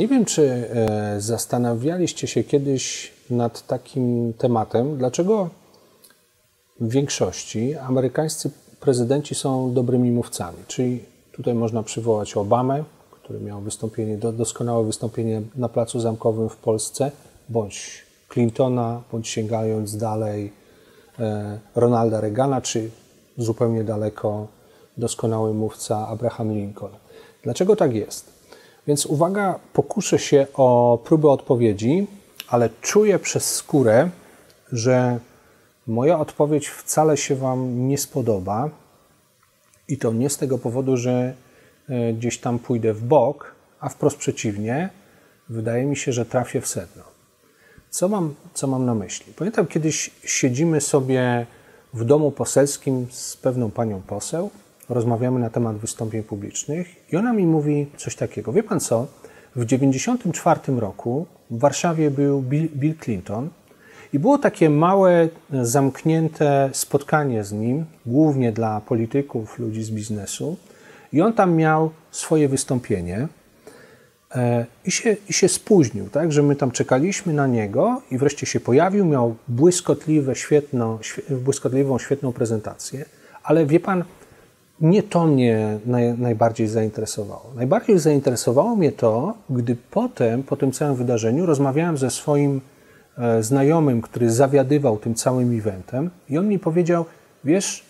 Nie wiem, czy e, zastanawialiście się kiedyś nad takim tematem, dlaczego w większości amerykańscy prezydenci są dobrymi mówcami. Czyli tutaj można przywołać Obamę, który miał wystąpienie, doskonałe wystąpienie na Placu Zamkowym w Polsce, bądź Clintona, bądź sięgając dalej e, Ronalda Reagana, czy zupełnie daleko doskonały mówca Abraham Lincoln. Dlaczego tak jest? Więc uwaga, pokuszę się o próbę odpowiedzi, ale czuję przez skórę, że moja odpowiedź wcale się Wam nie spodoba. I to nie z tego powodu, że e, gdzieś tam pójdę w bok, a wprost przeciwnie, wydaje mi się, że trafię w sedno. Co mam, co mam na myśli? Pamiętam, kiedyś siedzimy sobie w domu poselskim z pewną panią poseł, rozmawiamy na temat wystąpień publicznych i ona mi mówi coś takiego. Wie pan co? W 1994 roku w Warszawie był Bill, Clinton i było takie małe, zamknięte spotkanie z nim, głównie dla polityków, ludzi z biznesu. I on tam miał swoje wystąpienie e, i się, i się spóźnił, tak, że my tam czekaliśmy na niego i wreszcie się pojawił, miał błyskotliwe, świetno, błyskotliwą, świetną prezentację, ale wie pan, nie to mnie naj, najbardziej zainteresowało. Najbardziej zainteresowało mnie to, gdy potem, po tym całym wydarzeniu, rozmawiałem ze swoim e, znajomym, który zawiadywał tym całym eventem, i on mi powiedział: Wiesz,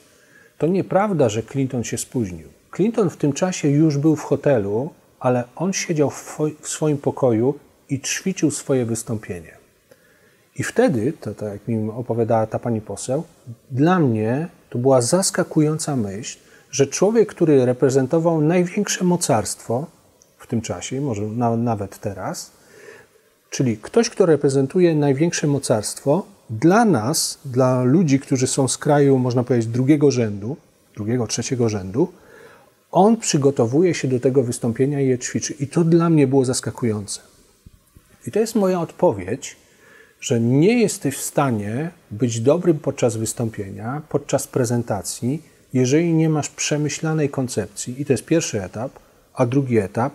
to nieprawda, że Clinton się spóźnił. Clinton w tym czasie już był w hotelu, ale on siedział w, w swoim pokoju i ćwiczył swoje wystąpienie. I wtedy, to tak jak mi opowiadała ta pani poseł, dla mnie to była zaskakująca myśl, że człowiek, który reprezentował największe mocarstwo w tym czasie, może na, nawet teraz, czyli ktoś, kto reprezentuje największe mocarstwo, dla nas, dla ludzi, którzy są z kraju, można powiedzieć, drugiego rzędu, drugiego, trzeciego rzędu, on przygotowuje się do tego wystąpienia i je ćwiczy. I to dla mnie było zaskakujące. I to jest moja odpowiedź, że nie jesteś w stanie być dobrym podczas wystąpienia, podczas prezentacji, jeżeli nie masz przemyślanej koncepcji, i to jest pierwszy etap, a drugi etap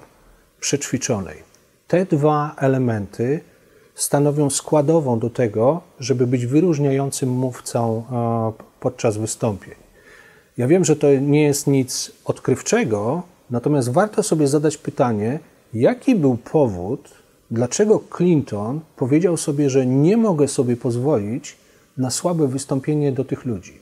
przećwiczonej. Te dwa elementy stanowią składową do tego, żeby być wyróżniającym mówcą podczas wystąpień. Ja wiem, że to nie jest nic odkrywczego, natomiast warto sobie zadać pytanie, jaki był powód, dlaczego Clinton powiedział sobie, że nie mogę sobie pozwolić na słabe wystąpienie do tych ludzi.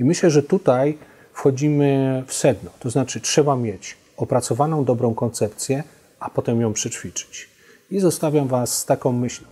I myślę, że tutaj wchodzimy w sedno. To znaczy, trzeba mieć opracowaną dobrą koncepcję, a potem ją przećwiczyć. I zostawiam Was z taką myślą.